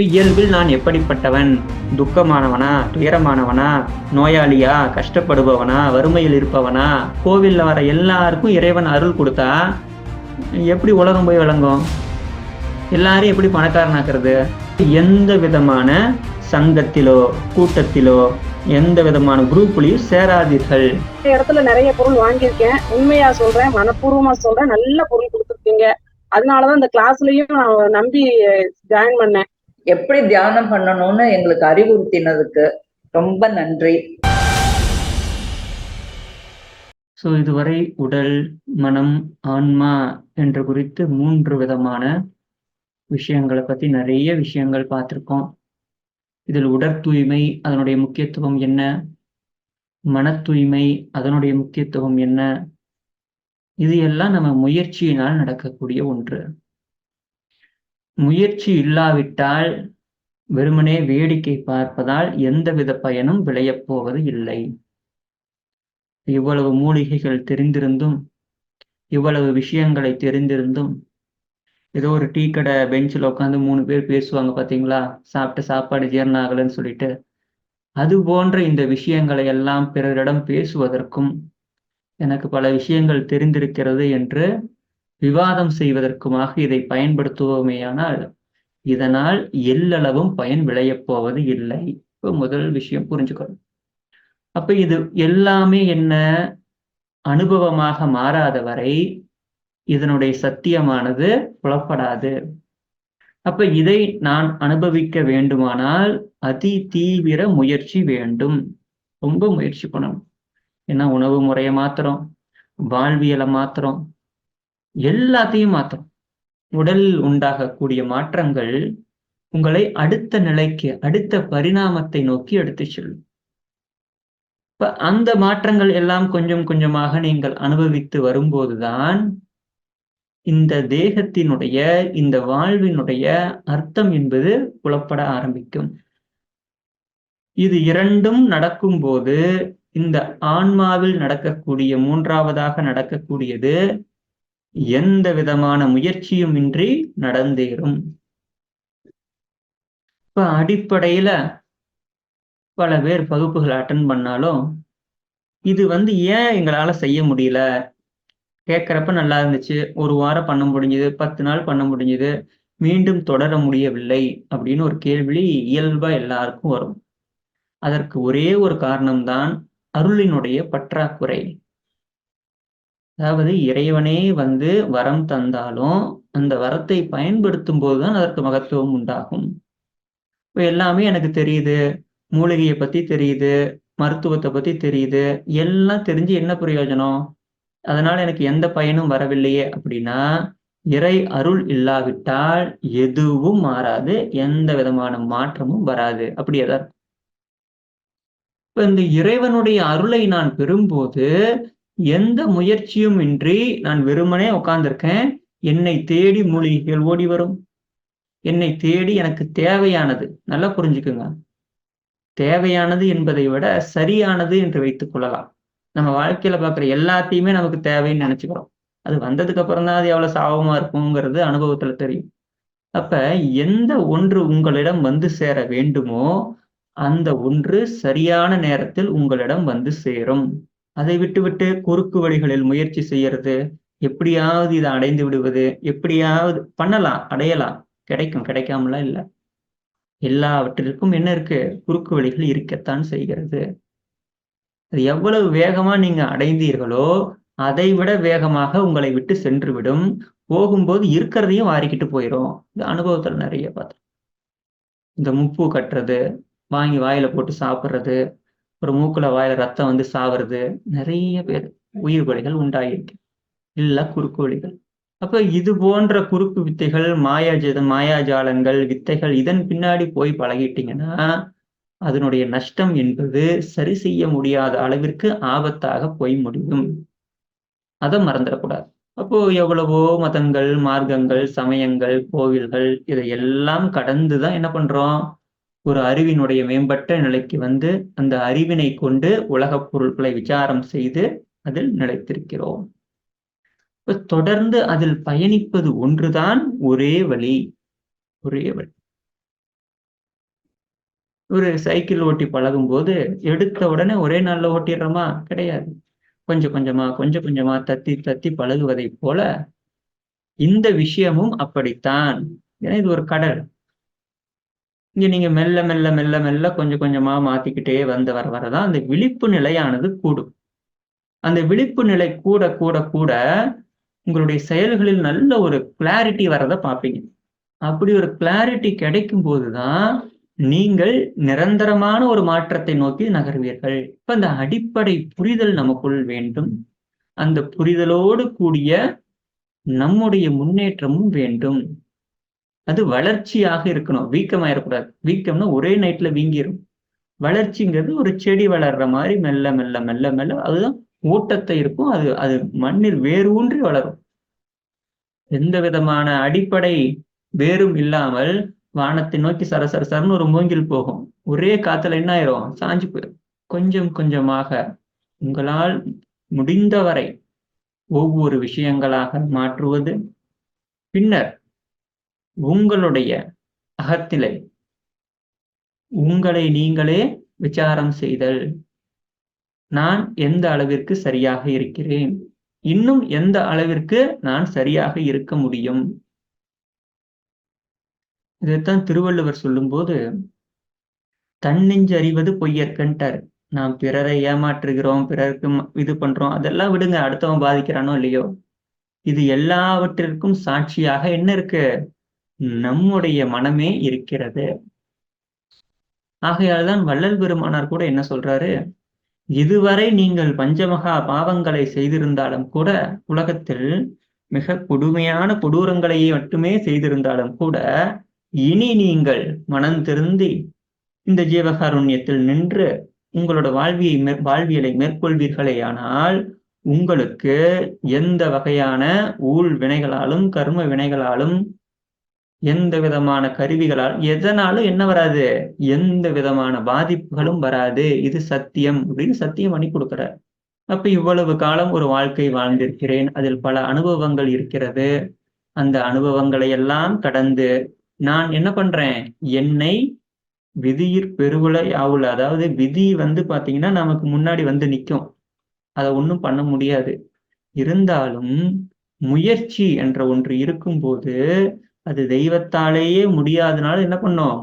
இயல்பில் நான் எப்படிப்பட்டவன்? துக்கமானவனா? துயரமானவனா? நோயாளியா? கஷ்டப்படுபவனா? வறுமையில் இருப்பவனா? கோவில்ல வர எல்லாருக்கும் இறைவன் அருள் கொடுத்தா எப்படி உலகம் போய் விளங்கும்? எல்லாரும் எப்படி பணக்காரனாக்குறது? எந்த விதமான சங்கத்திலோ கூட்டத்திலோ எந்த விதமான குரூப்லயும் சேராதீர்கள். இந்த இடத்துல நிறைய பொருள் வாங்கியிருக்கேன். உண்மையா சொல்றேன் மனப்பூர்வமா சொல்றேன். நல்ல பொருள் கொடுத்துருக்கீங்க. அதனாலதான் இந்த கிளாஸ்லயும் நான் நம்பி ஜாயின் பண்ணேன். எப்படி தியானம் பண்ணணும்னு எங்களுக்கு அறிவுறுத்தினதுக்கு ரொம்ப நன்றி. ஸோ இதுவரை உடல் மனம் ஆன்மா என்று குறித்து மூன்று விதமான விஷயங்களை பத்தி நிறைய விஷயங்கள் பார்த்திருக்கோம். இதில் உடற் தூய்மை அதனுடைய முக்கியத்துவம் என்ன? மன தூய்மை அதனுடைய முக்கியத்துவம் என்ன? இது எல்லாம் நம்ம முயற்சியினால் நடக்கக்கூடிய ஒன்று. முயற்சி இல்லாவிட்டால் வெறுமனே வேடிக்கை பார்ப்பதால் எந்தவித பயனும் விளையப் போவது இல்லை. இவ்வளவு மூலிகைகள் தெரிந்திருந்தும் இவ்வளவு விஷயங்களை தெரிந்திருந்தும் ஏதோ ஒரு டீ கடை பெஞ்சில் உட்காந்து மூணு பேர் பேசுவாங்க பார்த்தீங்களா? சாப்பிட்ட சாப்பாடு ஜீரணம் ஆகலைன்னு சொல்லிட்டு. அது போன்ற இந்த விஷயங்களை எல்லாம் பிறரிடம் பேசுவதற்கும் எனக்கு பல விஷயங்கள் தெரிந்திருக்கிறது என்று விவாதம் செய்வதற்குமாக இதை பயன்படுத்துவோமேயானால் இதனால் எல்லளவும் பயன் விளையப் போவது இல்லை. இப்போ முதல் விஷயம் புரிஞ்சுக்கணும். அப்ப இது எல்லாமே என்ன? அனுபவமாக மாறாத வரை இதனுடைய சத்தியமானது புலப்படாது. அப்ப இதை நான் அனுபவிக்க வேண்டுமானால் அதி தீவிர முயற்சி வேண்டும். ரொம்ப முயற்சி பண்ணணும். ஏன்னா உணவு முறையை மாத்திரம் வாழ்வியலை மாத்திரம் எல்லாத்தையும் மாற்றும் உடலில் உண்டாகக்கூடிய மாற்றங்கள் உங்களை அடுத்த நிலைக்கு அடுத்த பரிணாமத்தை நோக்கி எடுத்து செல்லும். இப்ப அந்த மாற்றங்கள் எல்லாம் கொஞ்சம் கொஞ்சமாக நீங்கள் அனுபவித்து வரும்போதுதான் இந்த தேகத்தினுடைய இந்த வாழ்வினுடைய அர்த்தம் என்பது புலப்பட ஆரம்பிக்கும். இது இரண்டும் நடக்கும்போது இந்த ஆன்மாவில் நடக்கக்கூடிய மூன்றாவதாக நடக்கக்கூடியது எந்த விதமான முயற்சியும் இன்றி நடந்தேறும். இப்ப அடிப்படையில பல பேர் வகுப்புகள் அட்டன் பண்ணாலும் இது வந்து ஏன் எங்களால செய்ய முடியல? கேட்குறப்ப நல்லா இருந்துச்சு. ஒரு வாரம் பண்ண முடிஞ்சது. பத்து நாள் பண்ண முடிஞ்சது. மீண்டும் தொடர முடியவில்லை அப்படின்னு ஒரு கேள்வி இயல்பா எல்லாருக்கும் வரும். அதற்கு ஒரே ஒரு காரணம்தான் அருளினுடைய பற்றாக்குறை. அதாவது இறைவனே வந்து வரம் தந்தாலும் அந்த வரத்தை பயன்படுத்தும் போதுதான் அதற்கு மகத்துவம் உண்டாகும். இப்போ எல்லாமே எனக்கு தெரியுது. மூலிகையை பத்தி தெரியுது. மருத்துவத்தை பத்தி தெரியுது. எல்லாம் தெரிஞ்சு என்ன பிரயோஜனம்? அதனால எனக்கு எந்த பயனும் வரவில்லையே அப்படின்னா இறை அருள் இல்லாவிட்டால் எதுவும் மாறாது. எந்த விதமான மாற்றமும் வராது. அப்படி எதாவது இப்ப இந்த இறைவனுடைய அருளை நான் பெறும்போது எந்த முயற்சியும் இன்றி நான் வெறுமனே உட்கார்ந்திருக்கேன் என்னை தேடி மூலிகைகள் ஓடி வரும். என்னை தேடி எனக்கு தேவையானது. நல்லா புரிஞ்சுக்குங்க. தேவையானது என்பதை விட சரியானது என்று வைத்துக் கொள்ளலாம். நம்ம வாழ்க்கையில பார்க்குற எல்லாத்தையுமே நமக்கு தேவைன்னு நினைச்சுக்கிறோம். அது வந்ததுக்கு அப்புறம் தான் அது எவ்வளவு சாபமா இருக்குங்கிறது அனுபவத்துல தெரியும். அப்ப எந்த ஒன்று உங்களிடம் வந்து சேர வேண்டுமோ அந்த ஒன்று சரியான நேரத்தில் உங்களிடம் வந்து சேரும். அதை விட்டுவிட்டு குறுக்கு வழிகளில் முயற்சி செய்யறது எப்படியாவது இதை அடைந்து விடுவது எப்படியாவது பண்ணலாம் அடையலாம். கிடைக்கும் கிடைக்காமலாம் இல்லை. எல்லாவற்றிற்கும் என்ன இருக்கு? குறுக்கு வழிகள் இருக்கத்தான் செய்கிறது. அது எவ்வளவு வேகமா நீங்க அடைந்தீர்களோ அதை விட வேகமாக உங்களை விட்டு சென்று விடும் போகும்போது இருக்கிறதையும் வாரிக்கிட்டு போயிடும் இந்த அனுபவத்துல நிறைய பார்த்தோம் இந்த முப்பு கட்டுறது வாங்கி வாயில போட்டு சாப்பிட்றது ஒரு மூக்குல வாயில ரத்தம் வந்து சாவறது நிறைய பேர் உயிர் கொலைகள் உண்டாயிருக்கு. இல்ல குறுக்கு வழிகள். அப்ப இது போன்ற குறுக்கு வித்தைகள் மாயாஜத மாயாஜாலங்கள் வித்தைகள் இதன் பின்னாடி போய் பழகிட்டீங்கன்னா அதனுடைய நஷ்டம் என்பது சரி செய்ய முடியாத அளவிற்கு ஆபத்தாக போய் முடியும். அதை மறந்துடக்கூடாது. அப்போ எவ்வளவோ மதங்கள் மார்க்கங்கள் சமயங்கள் கோவில்கள் இதையெல்லாம் கடந்துதான் என்ன பண்றோம்? ஒரு அறிவினுடைய மேம்பட்ட நிலைக்கு வந்து அந்த அறிவினை கொண்டு உலகப் பொருட்களை விசாரம் செய்து அதில் நிலைத்திருக்கிறோம். தொடர்ந்து அதில் பயணிப்பது ஒன்றுதான் ஒரே வழி. ஒரே வழி. ஒரு சைக்கிள் ஓட்டி பழகும் போது எடுத்த உடனே ஒரே நாள்ல ஓட்டிடுறோமா? கிடையாது. கொஞ்சம் கொஞ்சமா கொஞ்சம் கொஞ்சமா தத்தி தத்தி பழகுவதைப் போல இந்த விஷயமும் அப்படித்தான். ஏன்னா இது ஒரு கடல். இங்கே நீங்க மெல்ல மெல்ல மெல்ல மெல்ல கொஞ்சம் கொஞ்சமா மாத்திக்கிட்டே வந்து வர வரதான் அந்த விழிப்பு நிலையானது கூடும். அந்த விழிப்பு நிலை கூட கூட கூட உங்களுடைய செயல்களில் நல்ல ஒரு கிளாரிட்டி வரதை பார்ப்பீங்க. அப்படி ஒரு கிளாரிட்டி கிடைக்கும் போதுதான் நீங்கள் நிரந்தரமான ஒரு மாற்றத்தை நோக்கி நகர்வீர்கள். இப்ப அந்த அடிப்படை புரிதல் நமக்குள் வேண்டும். அந்த புரிதலோடு கூடிய நம்முடைய முன்னேற்றமும் வேண்டும். அது வளர்ச்சியாக இருக்கணும். வீக்கமாயிடக்கூடாது வீக்கம்னா ஒரே நைட்ல வீங்கிரும். வளர்ச்சிங்கிறது ஒரு செடி வளர்ற மாதிரி மெல்ல மெல்ல மெல்ல மெல்ல அதுதான் ஊட்டத்தை இருக்கும். அது அது மண்ணில் வேறு ஊன்றி வளரும். எந்த விதமான அடிப்படை வேறும் இல்லாமல் வானத்தை நோக்கி சரசர சரன்னு ஒரு மூங்கில் போகும். ஒரே காத்துல என்ன ஆயிரும்? சாஞ்சு போயிடும் கொஞ்சம் கொஞ்சமாக உங்களால் முடிந்தவரை ஒவ்வொரு விஷயங்களாக மாற்றுவது. பின்னர் உங்களுடைய அகத்திலே உங்களை நீங்களே விசாரம் செய்தல். நான் எந்த அளவிற்கு சரியாக இருக்கிறேன்? இன்னும் எந்த அளவிற்கு நான் சரியாக இருக்க முடியும்? இதைத்தான் திருவள்ளுவர் சொல்லும்போது தன்னெஞ்சு அறிவது பொய்யற்கன்ட்டார் நாம் பிறரை ஏமாற்றுகிறோம் பிறருக்கு இது பண்றோம். அதெல்லாம் விடுங்க அடுத்தவன் பாதிக்கிறானோ இல்லையோ? இது எல்லாவற்றிற்கும் சாட்சியாக என்ன இருக்கு? நம்முடைய மனமே இருக்கிறது. ஆகையால் தான் வள்ளல் பெருமானார் கூட என்ன சொல்றாரு? இதுவரை நீங்கள் பஞ்சமகா பாவங்களை செய்திருந்தாலும் கூட உலகத்தில் மிக கொடுமையான கொடூரங்களை மட்டுமே செய்திருந்தாலும் கூட இனி நீங்கள் மனம் திருந்தி இந்த ஜீவகாருண்யத்தில் நின்று உங்களோட வாழ்வியை வாழ்வியலை மேற்கொள்வீர்களே ஆனால் உங்களுக்கு எந்த வகையான ஊழ் வினைகளாலும் கர்ம வினைகளாலும் எந்த விதமான கருவிகளால் எதனாலும் என்ன வராது? எந்த விதமான பாதிப்புகளும் வராது. இது சத்தியம் அப்படின்னு சத்தியம் பண்ணி கொடுக்கிறார். அப்ப இவ்வளவு காலம் ஒரு வாழ்க்கை வாழ்ந்திருக்கிறேன். அதில் பல அனுபவங்கள் இருக்கிறது. அந்த அனுபவங்களை எல்லாம் கடந்து நான் என்ன பண்றேன்? என்னை விதியிற் பெருவுல யாவுல அதாவது விதி வந்து பாத்தீங்கன்னா நமக்கு முன்னாடி வந்து நிற்கும் அதை ஒன்றும் பண்ண முடியாது. இருந்தாலும் முயற்சி என்ற ஒன்று இருக்கும்போது அது தெய்வத்தாலேயே முடியாதனால என்ன பண்ணோம்?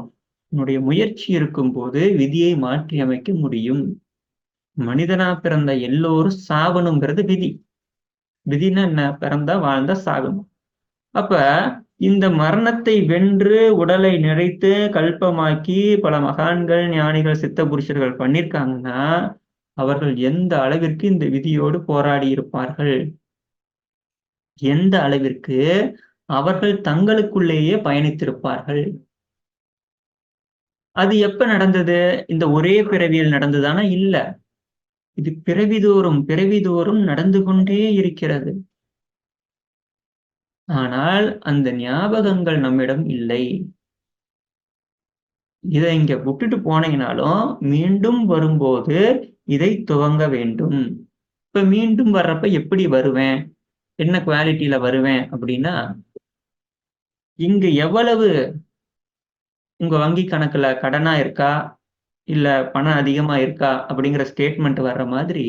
உன்னுடைய முயற்சி இருக்கும்போது விதியை மாற்றி அமைக்க முடியும். மனிதனா பிறந்த எல்லோரும் சாகணுங்கிறது விதி. விதினா என்ன? பிறந்தா வாழ்ந்தா சாகணும். அப்ப இந்த மரணத்தை வென்று உடலை நிறைத்து கல்பமாக்கி பல மகான்கள் ஞானிகள் சித்த புருஷர்கள் பண்ணிருக்காங்கன்னா அவர்கள் எந்த அளவிற்கு இந்த விதியோடு போராடி இருப்பார்கள்? எந்த அளவிற்கு? அவர்கள் தங்களுக்குள்ளேயே பயணித்திருப்பார்கள். அது எப்ப நடந்தது? இந்த ஒரே பிறவியில் நடந்ததானா? இல்ல. இது பிறவிதோறும் பிறவிதோறும் நடந்து கொண்டே இருக்கிறது. ஆனால் அந்த ஞாபகங்கள் நம்மிடம் இல்லை. இதை இங்க விட்டுட்டு போனீங்கனாலும் மீண்டும் வரும்போது இதை துவங்க வேண்டும். இப்ப மீண்டும் வர்றப்ப எப்படி வருவேன்? என்ன குவாலிட்டியில வருவேன்? அப்படின்னா இங்கு எவ்வளவு உங்க வங்கி கணக்குல கடனா இருக்கா? இல்ல பணம் அதிகமா இருக்கா? அப்படிங்கிற ஸ்டேட்மெண்ட் வர்ற மாதிரி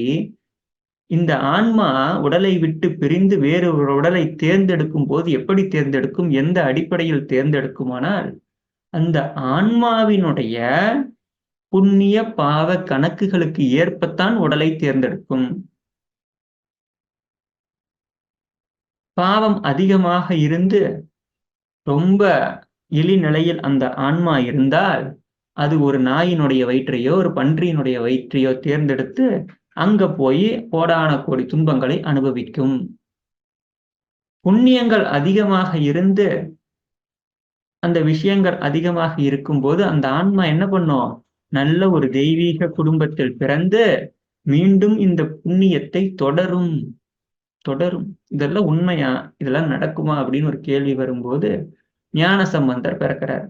இந்த ஆன்மா உடலை விட்டு பிரிந்து வேறு ஒரு உடலை தேர்ந்தெடுக்கும் போது எப்படி தேர்ந்தெடுக்கும்? எந்த அடிப்படையில் தேர்ந்தெடுக்குமானால் அந்த ஆன்மாவினுடைய புண்ணிய பாவ கணக்குகளுக்கு ஏற்பத்தான் உடலை தேர்ந்தெடுக்கும். பாவம் அதிகமாக இருந்து ரொம்ப இழிநிலையில் அந்த ஆன்மா இருந்தால் அது ஒரு நாயினுடைய வயிற்றையோ ஒரு பன்றியினுடைய வயிற்றையோ தேர்ந்தெடுத்து அங்க போய் கோடான கோடி துன்பங்களை அனுபவிக்கும். புண்ணியங்கள் அதிகமாக இருந்து அந்த விஷயங்கள் அதிகமாக இருக்கும்போது அந்த ஆன்மா என்ன பண்ணும்? நல்ல ஒரு தெய்வீக குடும்பத்தில் பிறந்து மீண்டும் இந்த புண்ணியத்தை தொடரும். தொடரும். இதெல்லாம் உண்மையா? இதெல்லாம் நடக்குமா? அப்படின்னு ஒரு கேள்வி வரும்போது ஞான சம்பந்தர் பிறக்கிறார்.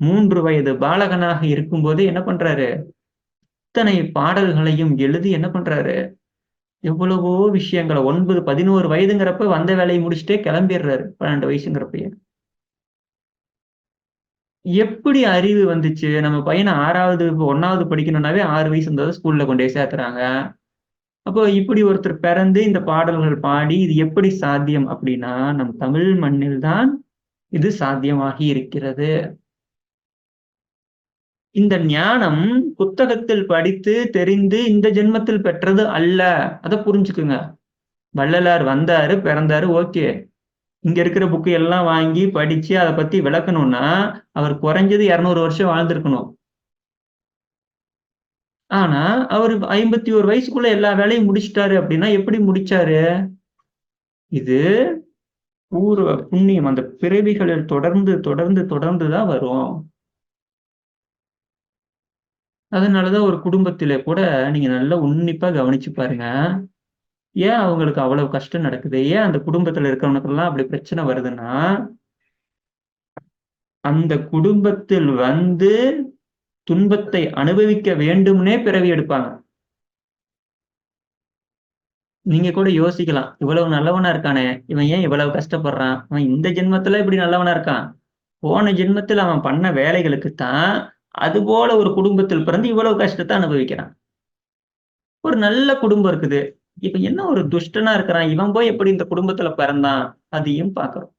மூன்று வயது பாலகனாக இருக்கும்போது என்ன பண்றாரு? இத்தனை பாடல்களையும் எழுதி என்ன பண்றாரு? எவ்வளவோ விஷயங்களை ஒன்பது பதினோரு வயதுங்கிறப்ப வந்த வேலையை முடிச்சுட்டே கிளம்பிடுறாரு பன்னெண்டு வயசுங்கிறப்பயே. எப்படி அறிவு வந்துச்சு? நம்ம பையனை ஆறாவது ஒன்னாவது படிக்கணும்னாவே ஆறு வயசு இருந்தாலும் ஸ்கூல்ல கொண்டு போய் சேர்த்துறாங்க. அப்போ இப்படி ஒருத்தர் பிறந்து இந்த பாடல்கள் பாடி இது எப்படி சாத்தியம் அப்படின்னா நம் தமிழ் மண்ணில் தான் இது சாத்தியமாகி இருக்கிறது. இந்த ஞானம் புத்தகத்தில் படித்து தெரிந்து இந்த ஜென்மத்தில் பெற்றது அல்ல. அதை புரிஞ்சுக்குங்க. வள்ளலார் வந்தாரு பிறந்தாரு ஓகே. இங்க இருக்கிற புக்கு எல்லாம் வாங்கி படிச்சு அதை பத்தி விளக்கணும்னா அவர் குறைஞ்சது இருநூறு வருஷம் வாழ்ந்திருக்கணும். ஆனா அவர் ஐம்பத்தி ஒரு வயசுக்குள்ள எல்லா வேலையும் முடிச்சிட்டாரு அப்படின்னா எப்படி முடிச்சாரு? இது பூர்வ புண்ணியம் அந்த பிறவிகளில் தொடர்ந்து தொடர்ந்து தொடர்ந்து தான் வரும். அதனாலதான் ஒரு குடும்பத்தில கூட நீங்க நல்லா உன்னிப்பா கவனிச்சு பாருங்க. ஏன் அவங்களுக்கு அவ்வளவு கஷ்டம் நடக்குது? ஏன் அந்த குடும்பத்துல இருக்கிறவனுக்கெல்லாம் அப்படி பிரச்சனை வருதுன்னா அந்த குடும்பத்தில் வந்து துன்பத்தை அனுபவிக்க வேண்டும்னே பிறவி எடுப்பாங்க. நீங்க கூட யோசிக்கலாம். இவ்வளவு நல்லவனா இருக்கானே. இவன் ஏன் இவ்வளவு கஷ்டப்படுறான்? அவன் இந்த ஜென்மத்துல இப்படி நல்லவனா இருக்கான்? போன ஜென்மத்தில் அவன் பண்ண வேலைகளுக்கு தான் அது போல ஒரு குடும்பத்தில் பிறந்து இவ்வளவு கஷ்டத்தை அனுபவிக்கிறான். ஒரு நல்ல குடும்பம் இருக்குது. இப்ப என்ன ஒரு துஷ்டனா இருக்கிறான்? இவன் போய் எப்படி இந்த குடும்பத்துல பிறந்தான்? அதையும் பாக்குறோம்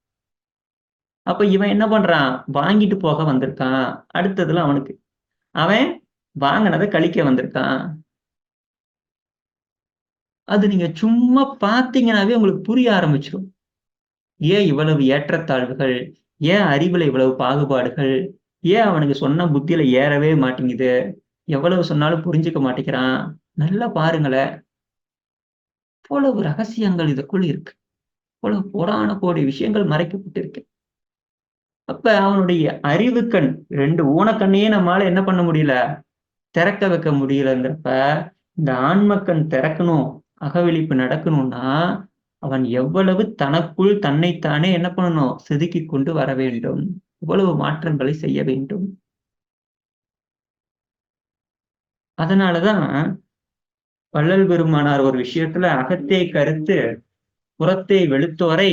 அப்ப இவன் என்ன பண்றான்? வாங்கிட்டு போக வந்திருக்கான். அடுத்ததுல அவனுக்கு அவன் வாங்கினதை கழிக்க வந்திருக்கான். அது நீங்க சும்மா பார்த்தீங்கன்னாவே உங்களுக்கு புரிய ஆரம்பிச்சிடும் ஏன் இவ்வளவு ஏற்றத்தாழ்வுகள்? ஏன் அறிவுல இவ்வளவு பாகுபாடுகள்? ஏன் அவனுக்கு சொன்ன புத்தியில ஏறவே மாட்டேங்குது? எவ்வளவு சொன்னாலும் புரிஞ்சுக்க மாட்டேங்கிறான். நல்லா பாருங்களேன். இவ்வளவு ரகசியங்கள் இதற்குள் இருக்கு. இவ்வளவு புராண கோடி விஷயங்கள் மறைக்கப்பட்டிருக்கு. அப்ப அவனுடைய அறிவு கண் ரெண்டு ஊனக்கண்ணையே நம்மளால என்ன பண்ண முடியல? திறக்க வைக்க முடியலங்கிறப்ப இந்த ஆன்மக்கண் திறக்கணும் அகவிழிப்பு நடக்கணும்னா அவன் எவ்வளவு தனக்குள் தன்னைத்தானே என்ன பண்ணணும்? செதுக்கி கொண்டு வர வேண்டும். இவ்வளவு மாற்றங்களை செய்ய வேண்டும். அதனாலதான் வள்ளல் பெருமானார் ஒரு விஷயத்துல அகத்தே கருத்து புறத்தை வெளுத்தோரை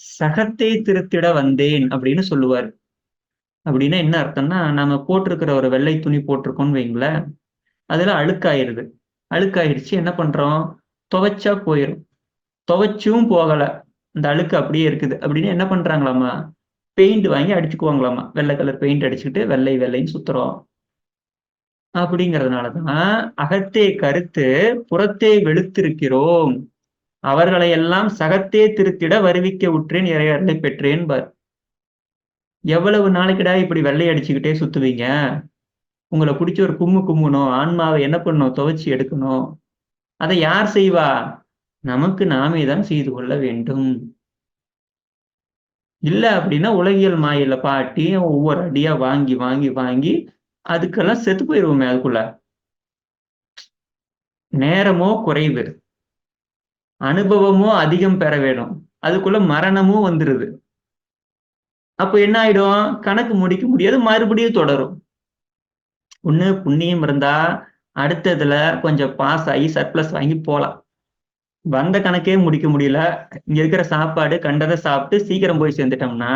சகத்தை திருத்திட வந்தேன் அப்படின்னு சொல்லுவார். அப்படின்னா என்ன அர்த்தம்னா நாம போட்டிருக்கிற ஒரு வெள்ளை துணி போட்டிருக்கோம்னு வைங்களேன் அதுல அழுக்காயிருது. அழுக்காயிருச்சு என்ன பண்றோம்? துவைச்சா போயிடும் துவைச்சும் போகல. இந்த அழுக்கு அப்படியே இருக்குது. அப்படின்னு என்ன பண்றாங்களாமா? பெயிண்ட் வாங்கி அடிச்சுக்குவாங்களாமா? வெள்ளை கலர் பெயிண்ட் அடிச்சுக்கிட்டு வெள்ளை வெள்ளைன்னு சுத்துறோம். அப்படிங்கிறதுனாலதான் அகத்தே கருத்து புறத்தே வெளுத்திருக்கிறோம். அவர்களை எல்லாம் சகத்தே திருத்திட வருவிக்க உற்றேன் இறையர்களை பெற்றேன் பார். எவ்வளவு நாளைக்குடா இப்படி வெள்ளை அடிச்சுக்கிட்டே சுத்துவீங்க? உங்களை பிடிச்ச ஒரு கும்மு கும்முணும் ஆன்மாவை என்ன பண்ணணும் துவைச்சி எடுக்கணும் அதை யார் செய்வா? நமக்கு நாமே தான் செய்து கொள்ள வேண்டும். இல்ல அப்படின்னா உலகியல் மாயில பாட்டி ஒவ்வொரு அடியா வாங்கி வாங்கி வாங்கி அதுக்கெல்லாம் செத்து போயிருவோமே அதுக்குள்ள. நேரமோ குறைவு. அனுபவமும் அதிகம் பெற வேணும் அதுக்குள்ள மரணமும் வந்துருது. அப்ப என்ன ஆயிடும்? கணக்கு முடிக்க முடியாது மறுபடியும் தொடரும். ஒண்ணு புண்ணியம் இருந்தா அடுத்ததுல கொஞ்சம் பாஸ் ஆகி சர்ப்ளஸ் வாங்கி போகலாம் வந்த கணக்கே முடிக்க முடியல. இங்க இருக்கிற சாப்பாடு கண்டதை சாப்பிட்டு சீக்கிரம் போய் சேர்ந்துட்டோம்னா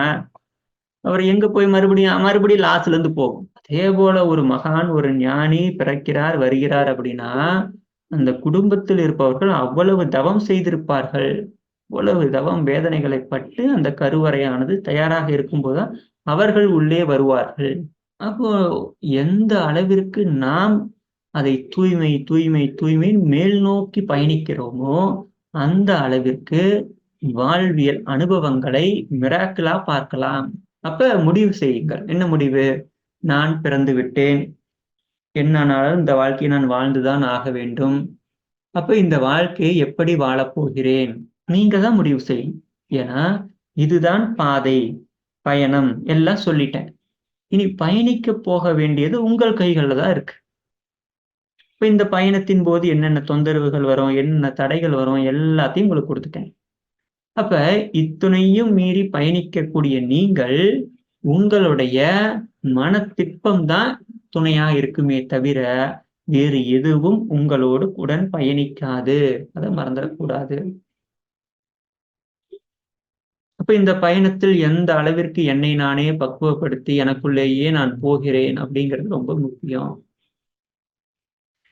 அவர் எங்க போய் மறுபடியும் மறுபடியும் லாஸ்ல இருந்து போகும். அதே போல ஒரு மகான் ஒரு ஞானி பிறக்கிறார் வருகிறார் அப்படின்னா அந்த குடும்பத்தில் இருப்பவர்கள் அவ்வளவு தவம் செய்திருப்பார்கள். அவ்வளவு தவம் வேதனைகளை பட்டு அந்த கருவறையானது தயாராக இருக்கும்போதுதான் அவர்கள் உள்ளே வருவார்கள். அப்போ எந்த அளவிற்கு நாம் அதை தூய்மை தூய்மை தூய்மை மேல் நோக்கி பயணிக்கிறோமோ அந்த அளவிற்கு வாழ்வியல் அனுபவங்களை மிராக்கிளா பார்க்கலாம். அப்ப முடிவு செய்யுங்கள். என்ன முடிவு? நான் பிறந்து விட்டேன். என்னானாலும் இந்த வாழ்க்கையை நான் வாழ்ந்துதான் ஆக வேண்டும். அப்ப இந்த வாழ்க்கையை எப்படி வாழப்போகிறேன் நீங்க தான் முடிவு செய்யும் ஏன்னா இதுதான் பாதை. பயணம். எல்லாம் சொல்லிட்டேன். இனி பயணிக்க போக வேண்டியது உங்கள் கைகளில் தான் இருக்கு. இப்ப இந்த பயணத்தின் போது என்னென்ன தொந்தரவுகள் வரும் என்னென்ன தடைகள் வரும் எல்லாத்தையும் உங்களுக்கு கொடுத்துட்டேன். அப்ப இத்துணையும் மீறி பயணிக்கக்கூடிய நீங்கள் உங்களுடைய மன திட்பம் தான் துணையா இருக்குமே தவிர வேறு எதுவும் உங்களோடு உடன் பயணிக்காது. அதை மறந்துடக்கூடாது. அப்ப இந்த பயணத்தில் எந்த அளவிற்கு என்னை நானே பக்குவப்படுத்தி எனக்குள்ளேயே நான் போகிறேன் அப்படிங்கிறது ரொம்ப முக்கியம்.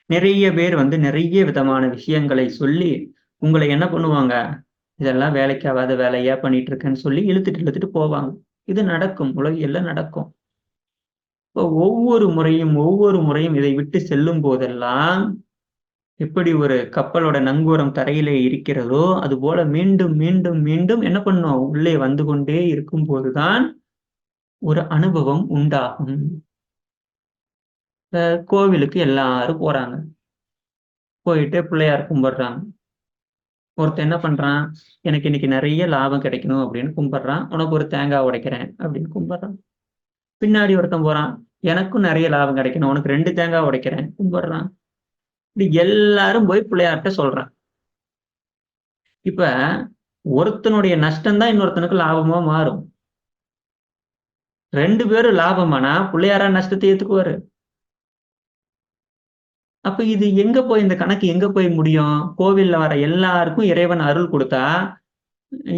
நிறைய பேர் வந்து நிறைய விதமான விஷயங்களை சொல்லி உங்களை என்ன பண்ணுவாங்க? இதெல்லாம் வேலைக்கு ஆகாத வேலையா பண்ணிட்டு இருக்கேன்னு சொல்லி இழுத்துட்டு இழுத்துட்டு போவாங்க. இது நடக்கும். உலகியல்ல நடக்கும். ஒவ்வொரு முறையும் ஒவ்வொரு முறையும் இதை விட்டு செல்லும் போதெல்லாம் எப்படி ஒரு கப்பலோட நங்கூரம் தரையிலே இருக்கிறதோ அது போல மீண்டும் மீண்டும் மீண்டும் என்ன பண்ணும்? உள்ளே வந்து கொண்டே இருக்கும் போதுதான் ஒரு அனுபவம் உண்டாகும். கோவிலுக்கு எல்லாரும் போறாங்க. போயிட்டு பிள்ளையார் கும்பிடுறாங்க. ஒருத்தன் என்ன பண்றான்? எனக்கு இன்னைக்கு நிறைய லாபம் கிடைக்கணும் அப்படின்னு கும்பிடுறான். உனக்கு ஒரு தேங்காய் உடைக்கிறேன் அப்படின்னு கும்பிடுறான். பின்னாடி ஒருத்தன் போறான். எனக்கும் நிறைய லாபம் கிடைக்கணும். உனக்கு ரெண்டு தேங்காய் உடைக்கிறேன். கும்பிடுறான். இப்படி எல்லாரும் போய் பிள்ளையார்ட்ட சொல்றான். இப்ப ஒருத்தனுடைய நஷ்டம் தான் இன்னொருத்தனுக்கு லாபமா மாறும். ரெண்டு பேரும் லாபமானா பிள்ளையாரா நஷ்டத்தை ஏத்துக்குவாரு. அப்ப இது எங்க போய் இந்த கணக்கு எங்க போய் முடியும்? கோவில்ல வர எல்லாருக்கும் இறைவன் அருள் கொடுத்தா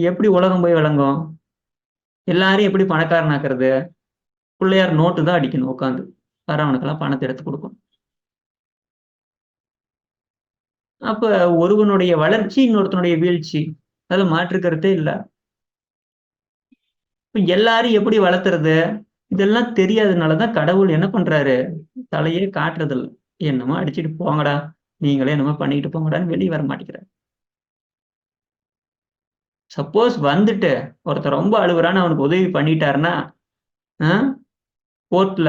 எப்படி உலகம் போய் விளங்கும்? எல்லாரையும் எப்படி பணக்காரனாக்குறது? பிள்ளையார் நோட்டு தான் அடிக்கணும் உட்காந்து வரவனுக்கெல்லாம் பணத்தை எடுத்து கொடுக்கும் அப்ப ஒருவனுடைய வளர்ச்சி இன்னொருத்தனுடைய வீழ்ச்சி அதுல மாற்று கருத்தே இல்ல. இப்ப எல்லாரும் எப்படி வளர்த்துறது? இதெல்லாம் தெரியாததுனாலதான் கடவுள் என்ன பண்றாரு? தலையே காட்டுறதில்ல. என்னமோ அடிச்சுட்டு போங்கடா. நீங்களே என்னமோ பண்ணிட்டு போங்கடான்னு வெளியே வர மாட்டேங்கிறார். சப்போஸ் வந்துட்டு ஒருத்தர் ரொம்ப அழுகுறான்னு அவனுக்கு உதவி பண்ணிட்டாருன்னா கோர்ட்ல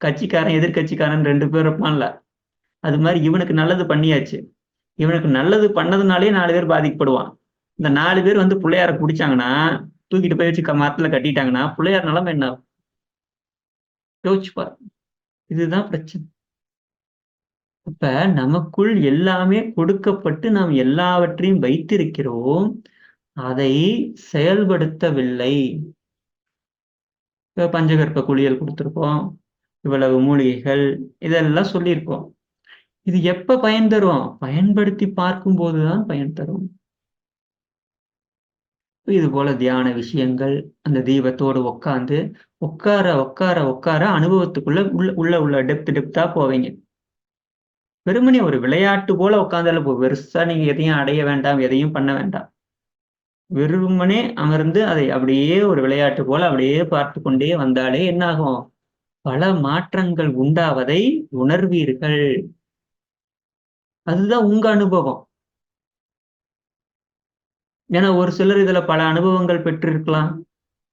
கட்சிக்காரன் எதிர்கட்சிக்காரன் ரெண்டு பேர் இருப்பான்ல. அது மாதிரி இவனுக்கு நல்லது பண்ணியாச்சு. இவனுக்கு நல்லது பண்ணதுனாலே நாலு பேர் பாதிக்கப்படுவான். இந்த நாலு பேர் வந்து பிள்ளையார குடிச்சாங்கன்னா தூக்கிட்டு போய் வச்சு மரத்துல கட்டிட்டாங்கன்னா பிள்ளையார் நிலைமை என்ன? யோசிச்சுப்பார் இதுதான் பிரச்சனை. இப்ப நமக்குள் எல்லாமே கொடுக்கப்பட்டு நாம் எல்லாவற்றையும் வைத்திருக்கிறோம். அதை செயல்படுத்தவில்லை. இப்போ பஞ்சகற்ப குளியல் கொடுத்துருக்கோம் இவ்வளவு மூலிகைகள் இதெல்லாம் சொல்லியிருக்கோம். இது எப்ப பயன் தரும் பயன்படுத்தி பார்க்கும் போதுதான் பயன் தரும். இது போல தியான விஷயங்கள் அந்த தீபத்தோடு உட்காந்து உட்கார உட்கார உட்கார அனுபவத்துக்குள்ள உள்ள உள்ள உள்ள டெப்த் டெப்தா போவீங்க. வெறுமனே ஒரு விளையாட்டு போல உட்காந்தால போ பெருசா நீங்க எதையும் அடைய வேண்டாம் எதையும் பண்ண வேண்டாம். வெறுமனே அமர்ந்து அதை அப்படியே ஒரு விளையாட்டு போல அப்படியே பார்த்து கொண்டே வந்தாலே என்னாகும்? பல மாற்றங்கள் உண்டாவதை உணர்வீர்கள். அதுதான் உங்க அனுபவம். ஏன்னா ஒரு சிலர் இதுல பல அனுபவங்கள் பெற்றிருக்கலாம்.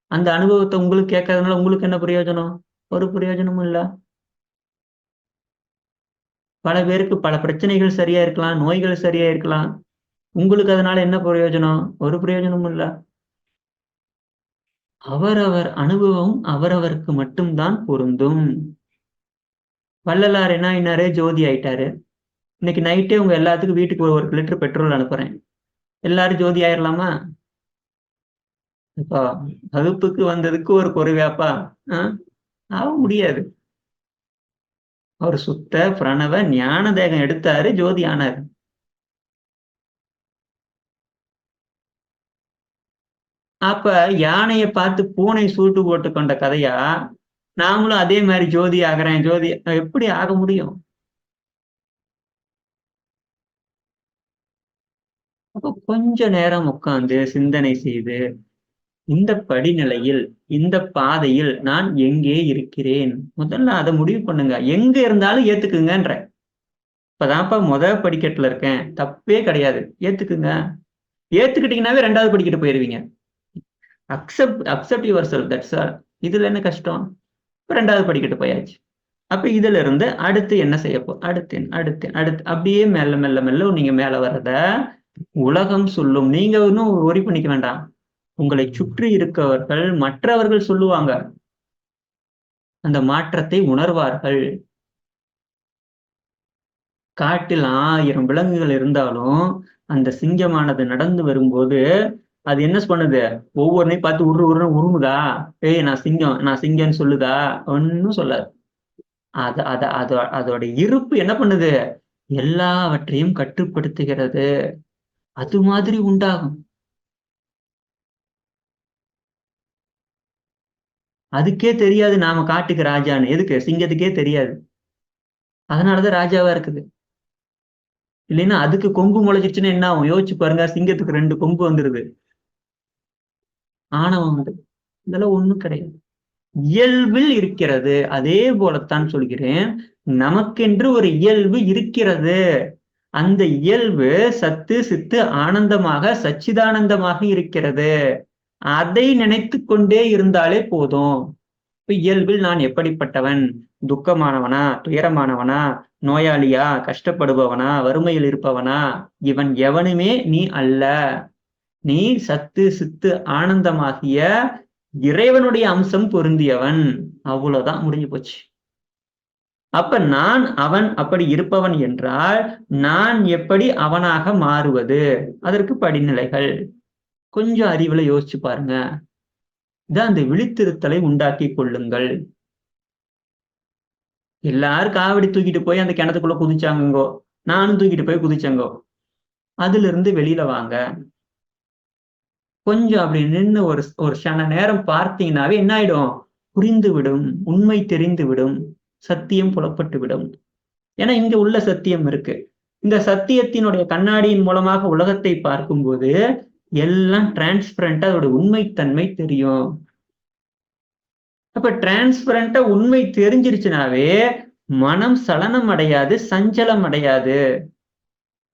அந்த அனுபவத்தை உங்களுக்கு கேட்கறதுனால உங்களுக்கு என்ன பிரயோஜனம்? ஒரு பிரயோஜனமும் இல்ல. பல பேருக்கு பல பிரச்சனைகள் சரியா இருக்கலாம் நோய்கள் சரியா இருக்கலாம். உங்களுக்கு அதனால என்ன பிரயோஜனம்? ஒரு பிரயோஜனமும் இல்ல. அவரவர் அனுபவம் அவரவருக்கு மட்டும்தான் பொருந்தும். வள்ளலார் என்ன ஆயினாரு ஜோதி ஆயிட்டாரு. இன்னைக்கு நைட்டே உங்க எல்லாத்துக்கும் வீட்டுக்கு ஒரு ஒரு லிட்டர் பெட்ரோல் அனுப்புறேன். எல்லாரும் ஜோதி ஆயிரலாமா? இப்போ வகுப்புக்கு வந்ததுக்கு ஒரு குறைவாப்பா ஆக முடியாது. அவர் சுத்த பிரணவ ஞான தேகம் எடுத்தாரு ஜோதி ஆனாரு. அப்ப யானையை பார்த்து பூனை சூட்டு போட்டு கொண்ட கதையா? நாமளும் அதே மாதிரி ஜோதி ஆகிறேன் ஜோதி எப்படி ஆக முடியும்? அப்போ கொஞ்ச நேரம் உட்கார்ந்து சிந்தனை செய்து இந்த படிநிலையில் இந்த பாதையில் நான் எங்கே இருக்கிறேன்? முதல்ல அதை முடிவு பண்ணுங்க. எங்க இருந்தாலும் ஏத்துக்குங்கன்ற. இப்பதான்ப்பா முத படிக்கட்டுல இருக்கேன். தப்பே கிடையாது. ஏத்துக்குங்க. ஏத்துக்கிட்டீங்கன்னாவே ரெண்டாவது படிக்கட்டு போயிருவீங்க. Accept accept yourself that's all இதுல என்ன கஷ்டம்? ரெண்டாவது படிக்கட்டு போயாச்சு. அப்ப இதுல இருந்து அடுத்து என்ன செய்ய போ அடுத்து அடுத்து அடுத்து அப்படியே மெல்ல மெல்ல மெல்ல நீங்க மேல வர்றத உலகம் சொல்லும். நீங்க ஒன்றும் ஒரி பண்ணிக்க வேண்டாம். உங்களை சுற்றி இருக்கவர்கள் மற்றவர்கள் சொல்லுவாங்க. அந்த மாற்றத்தை உணர்வார்கள். காட்டில் ஆயிரம் விலங்குகள் இருந்தாலும் அந்த சிங்கமானது நடந்து வரும்போது அது என்ன பண்ணுது ஒவ்வொன்றையும் பார்த்து உரு உருன்னு உருமுதா ஏய் நான் சிங்கம் நான் சிங்கம்னு சொல்லுதா? ஒன்னும் சொல்லாது. அது அத அது அதோட இருப்பு என்ன பண்ணுது? எல்லாவற்றையும் கட்டுப்படுத்துகிறது. அது மாதிரி உண்டாகும். அதுக்கே தெரியாது நாம காட்டுக்கு ராஜான்னு. எதுக்கு? சிங்கத்துக்கே தெரியாது. அதனாலதான் ராஜாவா இருக்குது. இல்லைன்னா அதுக்கு கொம்பு முளைச்சிருச்சுன்னா என்ன ஆகும்? யோசிச்சு பாருங்க சிங்கத்துக்கு ரெண்டு கொம்பு வந்துருது. ஆணவம் வந்து இதெல்லாம் ஒண்ணும் கிடையாது. இயல்பில் இருக்கிறது. அதே போலத்தான் சொல்கிறேன். நமக்கென்று ஒரு இயல்பு இருக்கிறது. அந்த இயல்பு சத்து சித்து ஆனந்தமாக சச்சிதானந்தமாக இருக்கிறது. அதை நினைத்து கொண்டே இருந்தாலே போதும். இப்ப இயல்பில் நான் எப்படிப்பட்டவன்? துக்கமானவனா? துயரமானவனா? நோயாளியா? கஷ்டப்படுபவனா? வறுமையில் இருப்பவனா? இவன் எவனுமே நீ அல்ல. நீ சத்து சித்து ஆனந்தமாகிய இறைவனுடைய அம்சம் பொருந்தியவன். அவ்வளவுதான் முடிஞ்சு போச்சு. அப்ப நான் அவன் அப்படி இருப்பவன் என்றால் நான் எப்படி அவனாக மாறுவது? அதற்கு படிநிலைகள். கொஞ்சம் அறிவுல யோசிச்சு பாருங்க. இதான் அந்த விழித்திருத்தலை உண்டாக்கி கொள்ளுங்கள். எல்லாரும் காவடி தூக்கிட்டு போய் அந்த கிணத்துக்குள்ள குதிச்சாங்கங்கோ. நானும் தூக்கிட்டு போய் குதிச்சங்கோ. அதுல இருந்து வெளியில வாங்க. கொஞ்சம் அப்படி நின்று ஒரு ஒரு சன நேரம் பார்த்தீங்கன்னாவே என்ன ஆயிடும்? புரிந்து விடும் உண்மை தெரிந்து விடும் சத்தியம் புலப்பட்டு விடும் ஏன்னா இங்க உள்ள சத்தியம் இருக்கு. இந்த சத்தியத்தினுடைய கண்ணாடியின் மூலமாக உலகத்தை பார்க்கும்போது எல்லாம் டிரான்ஸ்பரண்டா அதோட உண்மைத்தன்மை தெரியும். அப்ப டிரான்ஸ்பரண்டா உண்மை தெரிஞ்சிருச்சுனாவே மனம் சலனம் அடையாது சஞ்சலம் அடையாது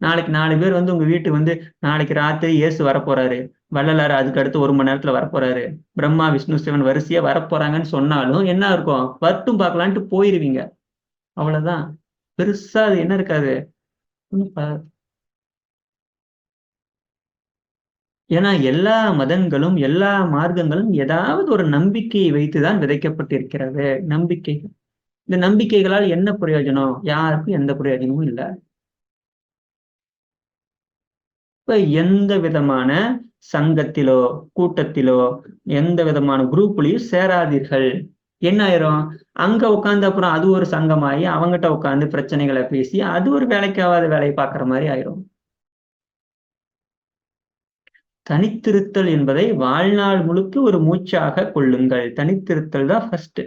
நாளைக்கு நாலு பேர் வந்து உங்க வீட்டுக்கு வந்து நாளைக்கு ராத்திரி இயேசு வரப்போறாரு. வள்ளலார் அதுக்கு அடுத்து ஒரு மணி நேரத்துல வரப்போறாரு. பிரம்மா விஷ்ணு சிவன் வரிசையா வரப்போறாங்கன்னு சொன்னாலும் என்ன இருக்கும்? வரட்டும் பார்க்கலான்ட்டு போயிருவீங்க. அவ்வளவுதான். பெருசா அது என்ன இருக்காது. ஏன்னா எல்லா மதங்களும் எல்லா மார்க்கங்களும் ஏதாவது ஒரு நம்பிக்கையை வைத்துதான் விதைக்கப்பட்டிருக்கிறது. நம்பிக்கை இந்த நம்பிக்கைகளால் என்ன பிரயோஜனம்? யாருக்கும் எந்த பிரயோஜனமும் இல்லை. இப்ப எந்த விதமான சங்கத்திலோ கூட்டத்திலோ எந்த விதமான குரூப்லயும் சேராதீர்கள். என்ன ஆயிரும்? அங்க உட்காந்து அப்புறம் அது ஒரு சங்கமாயி அவங்ககிட்ட உட்காந்து பிரச்சனைகளை பேசி அது ஒரு வேலைக்காவாத வேலையை பார்க்குற மாதிரி ஆயிரும். தனித்திருத்தல் என்பதை வாழ்நாள் முழுக்க ஒரு மூச்சாக கொள்ளுங்கள். தனித்திருத்தல் தான் ஃபர்ஸ்ட்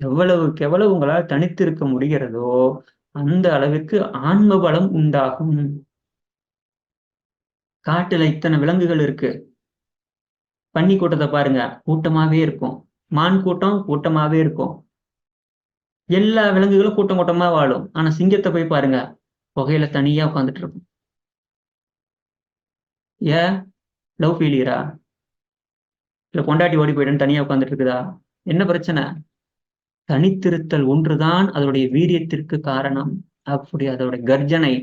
எவ்வளவுக்கு எவ்வளவு உங்களால் தனித்திருக்க முடிகிறதோ அந்த அளவுக்கு ஆன்ம பலம் உண்டாகும். காட்டுல இத்தனை விலங்குகள் இருக்கு. பன்னி கூட்டத்தை பாருங்க கூட்டமாவே இருக்கும். மான் கூட்டம் கூட்டமாவே இருக்கும். எல்லா விலங்குகளும் கூட்டம் கூட்டமா வாழும். ஆனா சிங்கத்தை போய் பாருங்க புகையில தனியா உட்காந்துட்டு இருக்கும். ஏ லவ் ஃபீலியரா இல்ல கொண்டாட்டி ஓடி போயிடுன்னு தனியா உட்காந்துட்டு இருக்குதா? என்ன பிரச்சனை? தனித்திருத்தல் ஒன்றுதான் அதோடைய வீரியத்திற்கு காரணம். அப்படி அதோட கர்ஜனை?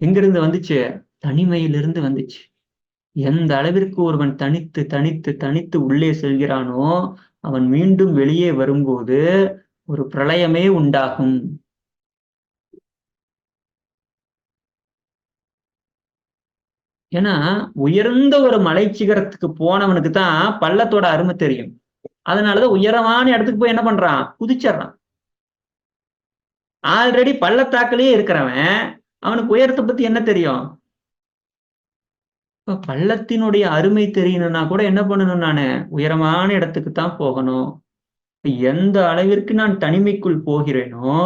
எங்கிருந்து வந்துச்சு? தனிமையிலிருந்து வந்துச்சு. எந்த அளவிற்கு ஒருவன் தனித்து தனித்து தனித்து உள்ளே செல்கிறானோ அவன் மீண்டும் வெளியே வரும்போது ஒரு பிரளயமே உண்டாகும். ஏன்னா உயர்ந்த ஒரு மலை சிகரத்துக்கு போனவனுக்கு தான் பள்ளத்தோட அருமை தெரியும். அதனாலதான் உயரமான இடத்துக்கு போய் என்ன பண்றான்? குதிச்சிடுறான். ஆல்ரெடி பள்ளத்தாக்கிலேயே இருக்கிறவன் அவனுக்கு உயரத்தை பத்தி என்ன தெரியும்? இப்ப பள்ளத்தினுடைய அருமை தெரியணும்னா கூட என்ன பண்ணணும் நானு? உயரமான இடத்துக்கு தான் போகணும் எந்த அளவிற்கு நான் தனிமைக்குள் போகிறேனோ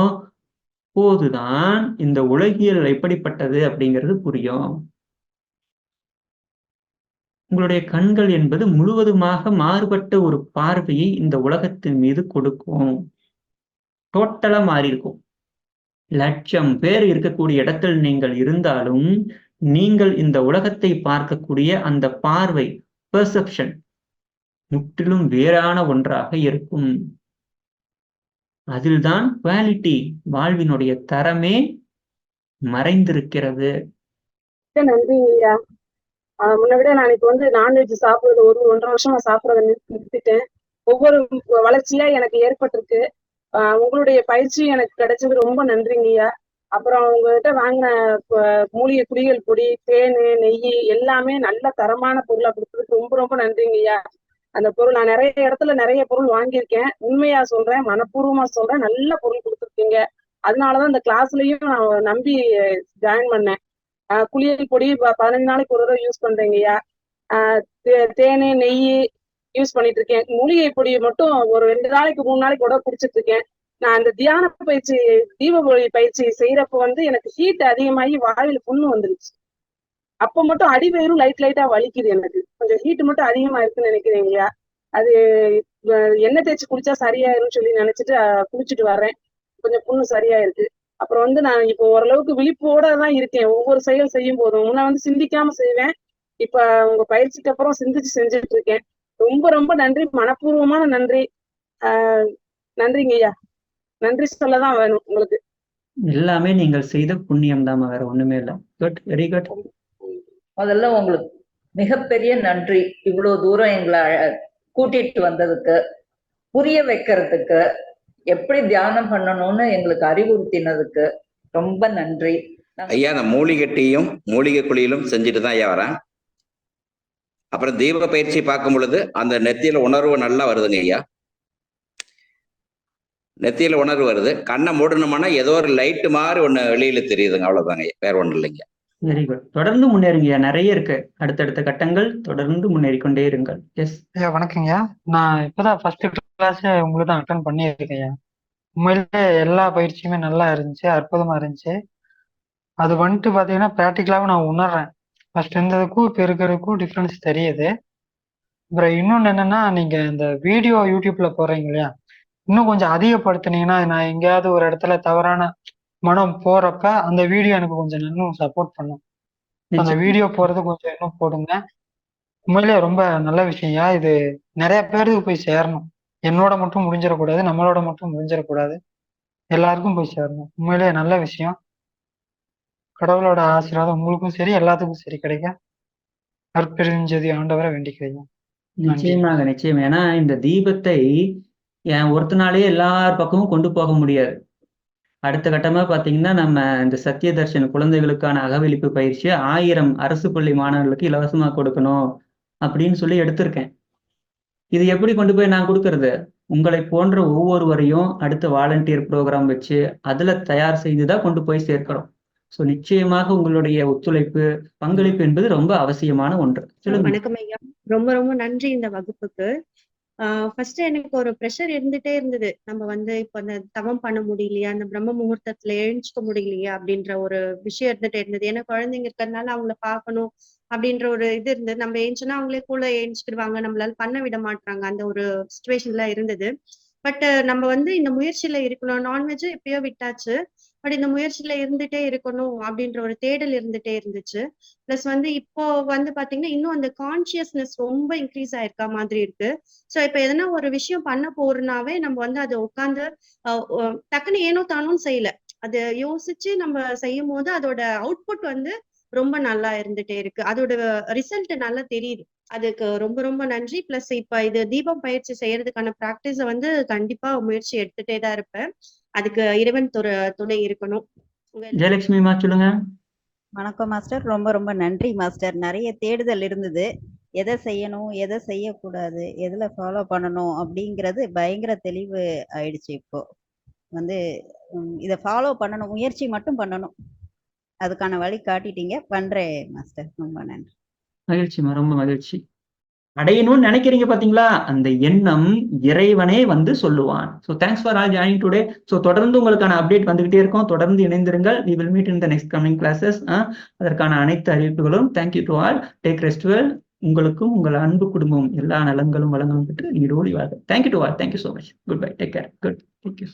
போதுதான் இந்த உலகியல் எப்படிப்பட்டது அப்படிங்கிறது புரியும். உங்களுடைய கண்கள் என்பது முழுவதுமாக மாறுபட்ட ஒரு பார்வையை இந்த உலகத்தின் மீது கொடுக்கும். டோட்டலா மாறி இருக்கும் லட்சம் பேர் இருக்கக்கூடிய இடத்தில் நீங்கள் இருந்தாலும் நீங்கள் இந்த உலகத்தை பார்க்கக்கூடிய அந்த பார்வை பெர்செப்ஷன் முற்றிலும் வேறான ஒன்றாக இருக்கும். அதில்தான் குவாலிட்டி வாழ்வினுடைய தரமே மறைந்திருக்கிறது. நன்றி ஐயா ஆஹ் முன்ன விட நான் இப்ப வந்து நான்வெஜ் சாப்பிடுறது ஒரு ஒன்றரை வருஷம் நான் சாப்பிடுறத நிறுத்திட்டேன் ஒவ்வொரு வளர்ச்சியா எனக்கு ஏற்பட்டிருக்கு. ஆஹ் உங்களுடைய பயிற்சி எனக்கு கிடைச்சது ரொம்ப நன்றிங்கய்யா அப்புறம் அவங்ககிட்ட வாங்கின மூலிகை குடிகள் பொடி தேன் நெய் எல்லாமே நல்ல தரமான பொருளா கொடுத்ததுக்கு ரொம்ப ரொம்ப நன்றிங்கய்யா அந்த பொருள் நான் நிறைய இடத்துல நிறைய பொருள் வாங்கியிருக்கேன். உண்மையா சொல்றேன் மனப்பூர்வமா சொல்றேன் நல்ல பொருள் கொடுத்துருக்கீங்க. அதனாலதான் இந்த கிளாஸ்லயும் நான் நம்பி ஜாயின் பண்ணேன். ஆஹ் குளியல் பொடி ப- பதினஞ்சு நாளைக்கு ஒரு தடவை யூஸ் பண்றீங்கய்யா தே- தேனு நெய் யூஸ் பண்ணிட்டு இருக்கேன். மூலிகை பொடியை மட்டும் ஒரு ரெண்டு நாளைக்கு மூணு நாளைக்கு கூட குடிச்சிட்டு இருக்கேன். நான் அந்த தியான பயிற்சி தீபமொழி பயிற்சி செய்யறப்ப வந்து எனக்கு ஹீட் அதிகமாகி வாயில புண்ணு வந்துருச்சு. அப்ப மட்டும் அடிவயிறும் லைட் லைட்டா வலிக்குது எனக்கு. கொஞ்சம் ஹீட் மட்டும் அதிகமா இருக்குன்னு நினைக்கிறேன் ஐயா அது எண்ணெய் தேய்ச்சி குடிச்சா சரியாயிரும்னு சொல்லி நினைச்சிட்டு குளிச்சுட்டு குடிச்சிட்டு வர்றேன். கொஞ்சம் புண்ணு சரியா இருக்கு அப்புறம் வந்து நான் இப்போ ஓரளவுக்கு விழிப்போட தான் இருக்கேன். ஒவ்வொரு செயல் செய்யும் போதும். முன்ன வந்து சிந்திக்காம செய்வேன். இப்ப உங்க பயிற்சிக்கு அப்புறம் சிந்திச்சு செஞ்சுட்டு இருக்கேன். ரொம்ப ரொம்ப நன்றி. மனப்பூர்வமான நன்றி. ஆஹ் நன்றிங்க ஐயா நன்றி சொல்லதான் வேணும் உங்களுக்கு. எல்லாமே நீங்கள் செய்த புண்ணியம் தான் வேற ஒண்ணுமே இல்ல. குட் வெரி குட் முதல்ல உங்களுக்கு மிகப்பெரிய நன்றி. இவ்வளவு தூரம் எங்களை கூட்டிட்டு வந்ததுக்கு புரிய வைக்கிறதுக்கு எப்படி தியானம் பண்ணணும்னு எங்களுக்கு அறிவுறுத்தினதுக்கு ரொம்ப நன்றி. ஐயா நான் மூலிகை டீயும் மூலிகை குழியிலும் செஞ்சுட்டு தான் ஐயா வரேன். அப்புறம் தீப பயிற்சி பார்க்கும் பொழுது அந்த நெத்தியில உணர்வு நல்லா வருதுங்க ஐயா. நெத்தியில உணர்வு வருது. கண்ணை மூடணுமானா ஏதோ ஒரு லைட்டு மாதிரி ஒண்ணு வெளியில தெரியுதுங்க. அவ்வளவுதாங்க. ஐயா வேற ஒண்ணும் இல்லைங்க. வெரி குட் தொடர்ந்து முன்னேறுங்க நிறைய இருக்கு. அடுத்தடுத்த கட்டங்கள் தொடர்ந்து முன்னேறி கொண்டே இருங்கள். எஸ் ஐயா வணக்கங்கய்யா நான் இப்பதான் ஃபர்ஸ்ட் கிளாஸ் உங்களுக்கு தான் அட்டன் பண்ணியிருக்கேன் உண்மையிலே எல்லா பயிற்சியுமே நல்லா இருந்துச்சு. அற்புதமா இருந்துச்சு. அது வந்துட்டு பாத்தீங்கன்னா ப்ராக்டிக்கலாவும் நான் உணர்றேன். ஃபர்ஸ்ட் இருந்ததுக்கும் இப்போ இருக்கிறதுக்கும் டிஃப்ரென்ஸ் தெரியுது. அப்புறம் இன்னொன்று என்னன்னா நீங்க இந்த வீடியோ யூடியூப்ல போடுறீங்க இல்லையா? இன்னும் கொஞ்சம் அதிகப்படுத்துனீங்கன்னா நான் எங்கேயாவது ஒரு இடத்துல தவறான மனம் போறப்ப அந்த வீடியோ எனக்கு கொஞ்சம் இன்னும் சப்போர்ட் பண்ணும். அந்த. வீடியோ போறது கொஞ்சம் இன்னும் போடுங்க. உண்மையிலேயே ரொம்ப நல்ல விஷயம்யா. இது நிறைய பேருக்கு போய் சேரணும். என்னோட மட்டும் முடிஞ்சிடக்கூடாது நம்மளோட மட்டும் முடிஞ்சிடக்கூடாது. எல்லாருக்கும் போய் சேரணும். உண்மையிலேயே நல்ல விஷயம். கடவுளோட ஆசீர்வாதம் உங்களுக்கும் சரி எல்லாத்துக்கும் சரி கிடைக்க அற்பெருஞ்சதி ஆண்டவரை வேண்டிக்கிறீங்க. நிச்சயமாக நிச்சயம். ஏன்னா இந்த தீபத்தை என் ஒருத்தனாலேயே எல்லார் பக்கமும் கொண்டு போக முடியாது. அடுத்த கட்டமா பாத்தீங்கன்னா நம்ம இந்த சத்திய தர்ஷன் குழந்தைகளுக்கான அகவிழிப்பு பயிற்சியை ஆயிரம் அரசு பள்ளி மாணவர்களுக்கு இலவசமா கொடுக்கணும் அப்படின்னு சொல்லி எடுத்திருக்கேன். இது எப்படி கொண்டு போய் நான் கொடுக்கறது? உங்களை போன்ற ஒவ்வொருவரையும் அடுத்த வாலண்டியர் ப்ரோக்ராம் வச்சு அதுல தயார் செய்துதான் கொண்டு போய் சேர்க்கிறோம் ஸோ நிச்சயமாக உங்களுடைய ஒத்துழைப்பு பங்களிப்பு என்பது ரொம்ப அவசியமான ஒன்று. சொல்லுங்க. வணக்கம் ஐயா. ரொம்ப ரொம்ப நன்றி இந்த வகுப்புக்கு. ஃபர்ஸ்ட் எனக்கு ஒரு ப்ரெஷர் இருந்துட்டே இருந்தது. நம்ம வந்து இப்போ அந்த தவம் பண்ண முடியலையா? அந்த பிரம்ம முகூர்த்தத்துல எழுஞ்சிக்க முடியலையா? அப்படின்ற ஒரு விஷயம் இருந்துட்டே இருந்தது. ஏன்னா குழந்தைங்க இருக்கிறதுனால அவங்கள பார்க்கணும் அப்படின்ற ஒரு இது இருந்தது. நம்ம ஏஞ்சுனா அவங்களே கூட ஏஞ்சிக்கிடுவாங்க. நம்மளால பண்ண விட மாட்டாங்க அந்த ஒரு சுச்சுவேஷன்ல இருந்தது. பட் நம்ம வந்து இந்த முயற்சியில இருக்கணும். நான்வெஜ் எப்பயோ விட்டாச்சு. பட் இந்த முயற்சியில இருந்துட்டே இருக்கணும் அப்படின்ற ஒரு தேடல் இருந்துட்டே இருந்துச்சு. பிளஸ் வந்து இப்போ வந்து பாத்தீங்கன்னா இன்னும் அந்த கான்சியஸ்னஸ் ரொம்ப இன்க்ரீஸ் ஆயிருக்கா மாதிரி இருக்கு. சோ இப்ப எதனா ஒரு விஷயம் பண்ண போறோம்னாவே நம்ம வந்து அதை உட்காந்து டக்குன்னு ஏனோ தானும் செய்யல. அது யோசிச்சு நம்ம செய்யும் போது அதோட அவுட்புட் வந்து ரொம்ப நல்லா இருந்துட்டே இருக்கு. அதோட ரிசல்ட் நல்லா தெரியுது. அதுக்கு ரொம்ப ரொம்ப நன்றி. பிளஸ் இப்ப இது தீபம் பயிற்சி செய்யறதுக்கான பிராக்டிஸ வந்து கண்டிப்பா முயற்சி எடுத்துட்டே தான் இருப்பேன். அதுக்கு இறைவன் துறை துணை இருக்கணும். உங்க ஜெயலட்சுமிமா சொல்லுங்க. வணக்கம் மாஸ்டர். ரொம்ப ரொம்ப நன்றி மாஸ்டர். நிறைய தேடுதல் இருந்தது. எதை செய்யணும் எதை செய்யக்கூடாது எதுல ஃபாலோ பண்ணணும் அப்படிங்கிறது பயங்கர தெளிவு ஆயிடுச்சு இப்போ. வந்து இதை ஃபாலோ பண்ணணும் முயற்சி மட்டும் பண்ணணும். அதுக்கான வழி காட்டிட்டீங்க. பண்றேன் மாஸ்டர் ரொம்ப நன்றி. மகிழ்ச்சிமா ரொம்ப மகிழ்ச்சி. அடையணும்னு நினைக்கிறீங்க பாத்தீங்களா? அந்த எண்ணம் இறைவனே வந்து சொல்லுவான். So thanks for all join today so தொடர்ந்து உங்களுக்கான அப்டேட் வந்துகிட்டே இருக்கும். தொடர்ந்து இணைந்திருங்கள். We will meet in the next coming classes அதற்கான அனைத்து அறிவிப்புகளும் thank you to all take rest well உங்களுக்கும் உங்கள் அன்பு குடும்பம் எல்லா நலங்களும் வளங்களும் பெற்று நீடோடி வாழ்க. Thank you to all thank you so much good bye take care good thank you